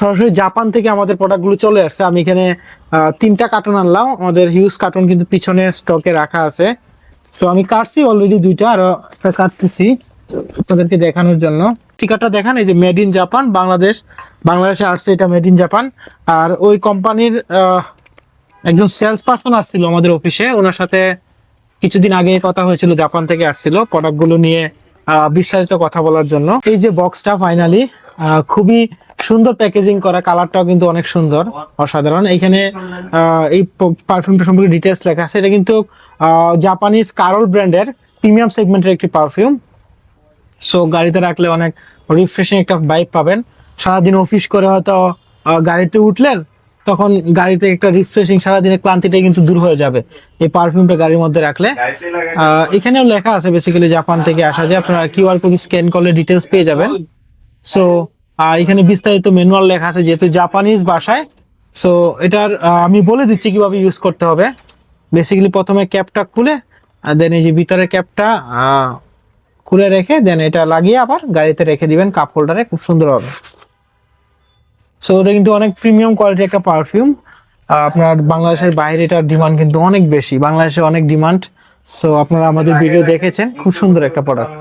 সরাসরি জাপান থেকে আমাদের প্রোডাক্টগুলো চলে আসছে। আমি এখানে তিনটা কার্টন আনলাম। আমাদের হিউজ কার্টন কিন্তু পিছনে স্টকে রাখা আছে। তো আমি কাটছি অলরেডি দুইটা, আর কাটতেছি আপনাদেরকে দেখানোর জন্য। টিকাটা দেখান, এই যে মেড ইন জাপান বাংলাদেশ, বাংলাদেশে আসছে এটা মেড ইন জাপান আর ওই কোম্পানির একজন সেলস পার্সন আসছিল আমাদের অফিসে ওনার সাথে কিছুদিন আগে কথা হয়েছিল, জাপান থেকে আসছিল। প্রোডাক্টগুলো নিয়ে বিস্তারিত কথা বলার জন্য। এই যে বক্সটা ফাইনালি খুবই সুন্দর প্যাকেজিং করা কালারটাও কিন্তু অনেক সুন্দর, অসাধারণ। এখানে এই পারফিউমটা সম্পর্কে ডিটেলস লেখা আছে। এটা কিন্তু জাপানিজ কারল ব্র্যান্ডের প্রিমিয়াম সেগমেন্টের একটি পারফিউম সো গাড়িতে রাখলে অনেক রিফ্রেশিং একটা বাইক পাবেন। সারাদিন অফিস করে হয়তো গাড়িতে উঠলেন, তখন গাড়িতে একটা রিফ্রেশিং সারাদিনের ক্লান্তিটাই কিন্তু দূর হয়ে যাবে। এই পারফিউমটা গাড়ির মধ্যে রাখলে। এখানেও লেখা আছে বেসিক্যালি জাপান থেকে আসা যায়। আপনারা কিউআর কোড স্ক্যান করলে ডিটেলস পেয়ে যাবেন। সো আর এখানে বিস্তারিত ম্যানুয়াল লেখা আছে যেহেতু জাপানিজ ভাষায়। সো এটার আমি বলে দিচ্ছি কীভাবে ইউজ করতে হবে। বেসিক্যালি প্রথমে ক্যাপটা খুলে দেন এই যে ভিতরের ক্যাপটা খুলে রেখে দেন এটা লাগিয়ে আবার গাড়িতে রেখে দিবেন কাপ হোল্ডারে খুব সুন্দর হবে। সো এটা কিন্তু অনেক প্রিমিয়াম কোয়ালিটি একটা পারফিউম আপনার বাংলাদেশের বাইরে এটার ডিমান্ড কিন্তু অনেক বেশি। বাংলাদেশে অনেক ডিমান্ড সো আপনারা আমাদের ভিডিও দেখেছেন খুব সুন্দর একটা প্রোডাক্ট